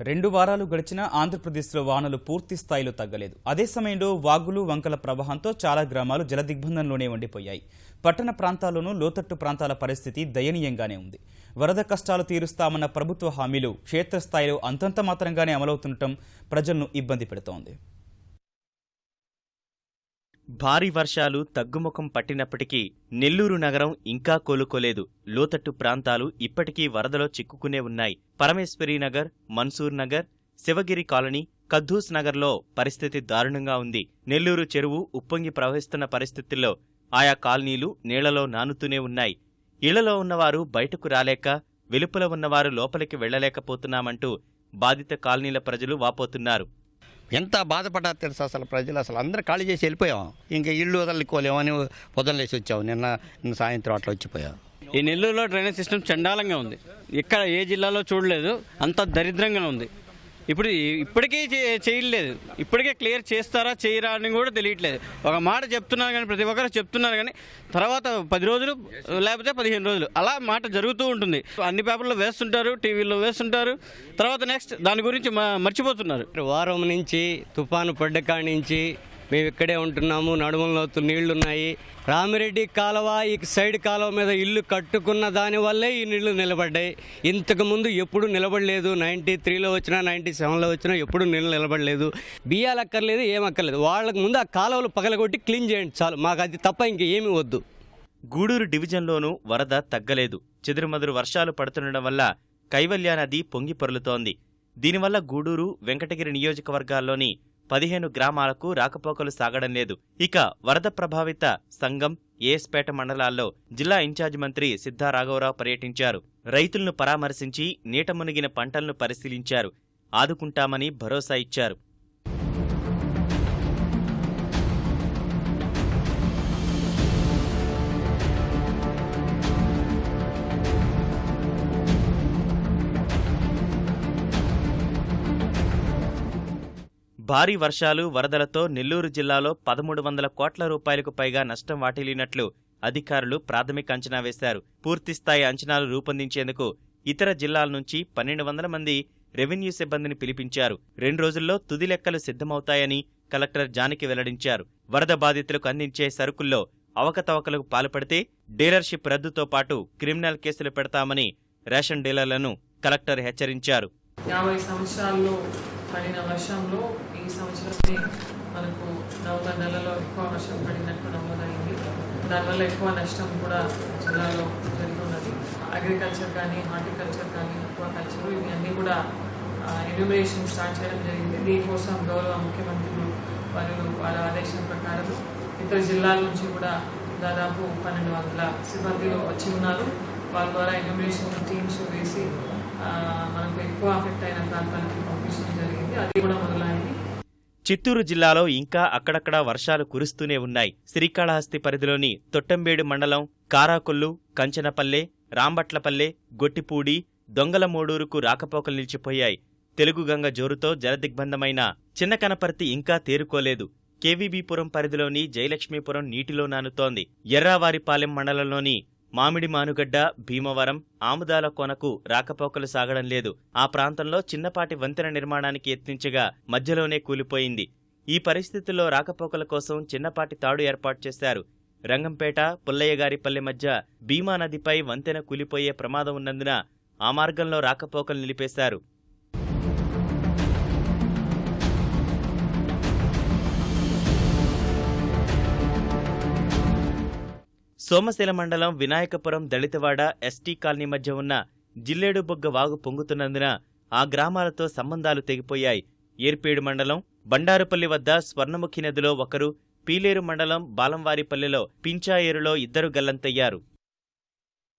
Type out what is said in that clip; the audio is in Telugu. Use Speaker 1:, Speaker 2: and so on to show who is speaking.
Speaker 1: రెండు వారాలు గడిచినా ఆంధ్రప్రదేశ్లో వానలు పూర్తి స్థాయిలో తగ్గలేదు. అదే సమయంలో వాగులు వంకల ప్రవాహంతో చాలా గ్రామాలు జలదిగ్బంధంలోనే ఉండిపోయాయి. పట్టణ ప్రాంతాల్లోనూ లోతట్టు ప్రాంతాల పరిస్థితి దయనీయంగానే ఉంది. వరద కష్టాలు తీరుస్తామన్న ప్రభుత్వ హామీలు క్షేత్రస్థాయిలో అంతంత మాత్రంగానే అమలవుతుండటం ప్రజలను ఇబ్బంది పెడుతోంది.
Speaker 2: భారీ వర్షాలు తగ్గుముఖం పట్టినప్పటికీ నెల్లూరు నగరం ఇంకా కోలుకోలేదు. లోతట్టు ప్రాంతాలు ఇప్పటికీ వరదలో చిక్కుకునే ఉన్నాయి. పరమేశ్వరి నగర్ మన్సూర్ నగర్ శివగిరి కాలనీ కద్దూస్ నగర్లో పరిస్థితి దారుణంగా ఉంది. నెల్లూరు చెరువు ఉప్పొంగి ప్రవహిస్తున్న పరిస్థితుల్లో ఆయా కాలనీలు నీళ్ళలో నానుతూనే ఉన్నాయి. ఇళ్ళలో ఉన్నవారు బయటకు రాలేక వెలుపల ఉన్నవారు లోపలికి వెళ్ళలేకపోతున్నామంటూ బాధిత కాలనీల ప్రజలు వాపోతున్నారు.
Speaker 3: ఎంత బాధపడ్డారు తెలుసు అసలు ప్రజలు? అసలు అందరూ ఖాళీ చేసి వెళ్ళిపోయాం. ఇంకా ఇల్లు వదలుకోలేమని వదలలేసి వచ్చాము నిన్న నిన్న సాయంత్రం అట్లా వచ్చిపోయాం
Speaker 4: ఈ నెల్లూరులో డ్రైనేజ్ సిస్టమ్ చండాలంగా ఉంది. ఇక్కడ ఏ జిల్లాలో చూడలేదు. అంత దరిద్రంగా ఉంది. ఇప్పుడు ఇప్పటికీ చే- చేయలేదు. ఇప్పటికే క్లియర్ చేస్తారా చేయరా అని కూడా తెలియట్లేదు. ఒక మాట చెప్తున్నారు కానీ ప్రతి ఒక్కరు చెప్తున్నారు కానీ తర్వాత పది రోజులు లేకపోతే పదిహేను రోజులు అలా మాట జరుగుతూ ఉంటుంది. అన్ని పేపర్లో వేస్తుంటారు టీవీలో వేస్తుంటారు. తర్వాత నెక్స్ట్ దాని గురించి మర్చిపోతున్నారు.
Speaker 5: వారం నుంచి తుఫాను పడ్డ నుంచి మేము ఇక్కడే ఉంటున్నాము నడుమల నీళ్ళున్నాయి. రామిరెడ్డి కాలువ ఈ సైడ్ కాలువ మీద ఇల్లు కట్టుకున్న దాని వల్లే ఈ నీళ్ళు నిలబడ్డాయి. ఇంతకు ముందు ఎప్పుడు నిలబడలేదు. నైంటీ త్రీలో వచ్చినా నైంటీ సెవెన్లో వచ్చినా ఎప్పుడు నీళ్ళు నిలబడలేదు. బియ్యాలు అక్కర్లేదు ఏం అక్కర్లేదు. ముందు ఆ కాలువలు పగలగొట్టి క్లీన్ చేయండి చాలు. మాకు అది తప్ప ఇంకేమీ వద్దు.
Speaker 2: గూడూరు డివిజన్లోనూ వరద తగ్గలేదు. చెదురుమదురు వర్షాలు పడుతుండడం వల్ల కైవల్య నది పొంగి దీనివల్ల గూడూరు వెంకటగిరి నియోజకవర్గాల్లోని పదిహేను గ్రామాలకు రాకపోకలు సాగడం లేదు. ఇక వరద ప్రభావిత సంఘం ఏఎస్పేట మండలాల్లో జిల్లా ఇన్ఛార్జ్ మంత్రి సిద్ధా రాఘవరావు పర్యటించారు. రైతులను పరామర్శించి నీట మునిగిన పంటలను పరిశీలించారు. ఆదుకుంటామని భరోసా ఇచ్చారు. భారీ వర్షాలు వరదలతో నెల్లూరు జిల్లాలో పదమూడు వందల కోట్ల రూపాయలకు పైగా నష్టం వాటిల్లినట్లు అధికారులు ప్రాథమిక అంచనా వేశారు. పూర్తిస్థాయి అంచనాలు రూపొందించేందుకు ఇతర జిల్లాల నుంచి పన్నెండు వందల మంది రెవెన్యూ సిబ్బందిని పిలిపించారు. రెండు రోజుల్లో తుది లెక్కలు సిద్ధమవుతాయని కలెక్టర్ జానకి వెల్లడించారు. వరద బాధితులకు అందించే సరుకుల్లో అవకతవకలకు పాల్పడితే డీలర్షిప్ రద్దుతో పాటు క్రిమినల్ కేసులు పెడతామని రేషన్ డీలర్లను కలెక్టర్ హెచ్చరించారు.
Speaker 6: యాభై సంవత్సరాల్లో పడిన వర్షంలో ఈ సంవత్సరమే మనకు నవంబర్ నెలలో ఎక్కువ వర్షం పడినట్టు నమోదైంది. దానివల్ల ఎక్కువ నష్టం కూడా జిల్లాలో జరుగుతున్నది. అగ్రికల్చర్ కానీ హార్టికల్చర్ కానీ అక్వాకల్చర్ ఇవి అన్నీ కూడా ఎన్యూమరేషన్ స్టార్ట్ చేయడం జరిగింది. దీనికోసం గౌరవ ముఖ్యమంత్రులు వారు వారి ఆదేశం ప్రకారం ఇతర జిల్లాల నుంచి కూడా దాదాపు పన్నెండు వందల సిబ్బందిలో వచ్చి ఉన్నారు. వాళ్ళ ద్వారా ఎన్యూమరేషన్ టీమ్స్ వేసి మనకు ఎక్కువ అఫెక్ట్ అయిన ప్రాంతానికి పంపించడం జరిగింది. అది కూడా మొదలైంది.
Speaker 2: చిత్తూరు జిల్లాలో ఇంకా అక్కడక్కడా వర్షాలు కురుస్తూనే ఉన్నాయి. శ్రీకాళహస్తి పరిధిలోని తొట్టంబేడు మండలం కారాకొల్లు కంచనపల్లె రాంబట్లపల్లె గొట్టిపూడి దొంగలమోడూరుకు రాకపోకలు నిలిచిపోయాయి. తెలుగుగంగ జోరుతో జలదిగ్బంధమైన చిన్న కనపర్తి ఇంకా తేరుకోలేదు. కేవీబీపురం పరిధిలోని జయలక్ష్మీపురం నీటిలో నానుతోంది. ఎర్రావారిపాలెం మండలంలోని మామిడి మానుగడ్డ భీమవరం ఆముదాల కొనకు రాకపోకలు సాగడం లేదు. ఆ ప్రాంతంలో చిన్నపాటి వంతెన నిర్మాణానికి యత్నించగా మధ్యలోనే కూలిపోయింది. ఈ పరిస్థితుల్లో రాకపోకల కోసం చిన్నపాటి తాడు ఏర్పాటు చేశారు. రంగంపేట పుల్లయ్యగారిపల్లె మధ్య భీమా నదిపై వంతెన కూలిపోయే ప్రమాదం ఉన్నందున ఆ మార్గంలో రాకపోకలు నిలిపేశారు. సోమశిల మండలం వినాయకపురం దళితవాడ ఎస్టీ కాలనీ మధ్య ఉన్న జిల్లేడు బొగ్గ వాగు పొంగుతున్నందున ఆ గ్రామాలతో సంబంధాలు తెగిపోయాయి. ఏర్పేడు మండలం బండారుపల్లి వద్ద స్వర్ణముఖి నదిలో ఒకరు పీలేరు మండలం బాలంవారిపల్లెలో పించాయేరులో ఇద్దరు గల్లంతయ్యారు.